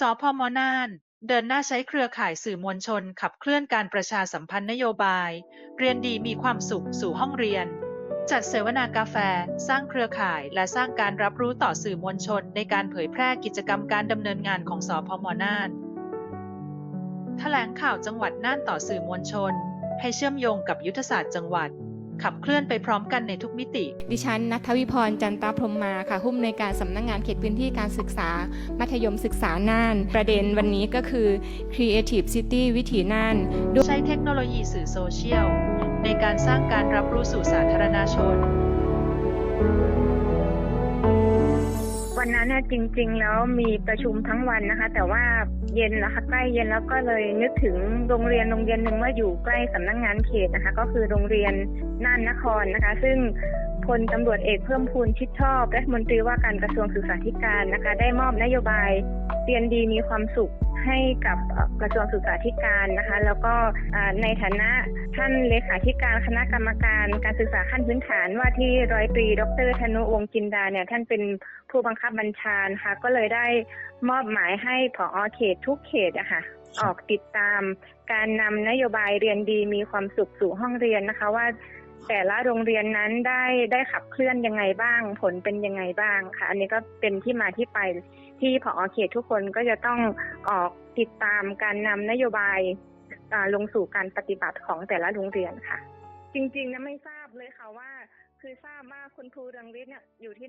สพมน่าน เดินหน้าใช้เครือข่ายสื่อมวลชนขับเคลื่อนการประชาสัมพันธ์นโยบาย เรียนดีมีความสุขสู่ห้องเรียน จัดเสวนากาแฟ สร้างเครือข่ายและสร้างการรับรู้ต่อสื่อมวลชน ในการเผยแพร่กิจกรรมการดำเนินงานของสพม น่าน แถลงข่าวจังหวัดน่านต่อสื่อมวลชน ให้เชื่อมโยงกับยุทธศาสตร์จังหวัด ขับเคลื่อนไปพร้อมกันในทุกมิติ ดิฉันนัทวิพรจันตาพรหมมาค่ะหุ้มในวยการสำนักงงานเขตพื้นที่การศึกษา มัธยมศึกษาน่าน ประเด็นวันนี้ก็คือ Creative City วิถีน่านใช้เทคโนโลยีสื่อโซเชียล ในการสร้างการรับรู้สู่สาธารณชน วันนั้นน่ะจริง ๆ แล้วมีประชุมทั้งวันนะคะ แต่ว่าเย็นนะคะใกล้เย็นแล้วก็เลยนึกถึงโรงเรียนโรงเรียนหนึ่งว่าอยู่ใกล้สำนักงงานเขตนะคะ ก็คือโรงเรียนน่านนครนะคะ ซึ่งพลตำรวจเอกเพิ่มพูนชิดชอบรัฐมนตรีว่าการกระทรวงศึกษาธิการนะคะ ได้มอบนโยบายเรียนดีมีความสุข ให้กับกระทรวงศึกษาธิการนะคะ แล้วก็ในฐานะท่านเลขาธิการคณะกรรมการการศึกษาขั้นพื้นฐานว่าที่ร้อยตรี ดรธนุวงศ์จินดาเนี่ยท่านเป็นผู้บังคับบัญชานะคะก็เลยได้มอบหมายให้ผอเขตทุกเขตอะค่ะออกติดตามการนำนโยบายเรียนดีมีความสุขสู่ห้องเรียนนะคะว่า แต่ละโรงเรียนนั้นได้ได้ขับเคลื่อนยังไงบ้าง ผลเป็นยังไงบ้างค่ะ อันนี้ก็เป็นที่มาที่ไปที่ผอเขตทุกคนก็จะต้องออกติดตามการนำนโยบายลงสู่การปฏิบัติของแต่ละโรงเรียนค่ะ จริงๆนะไม่ทราบเลยค่ะว่า คือทราบว่าคุณครูเรืองฤทธิ์เนี่ยอยู่ที่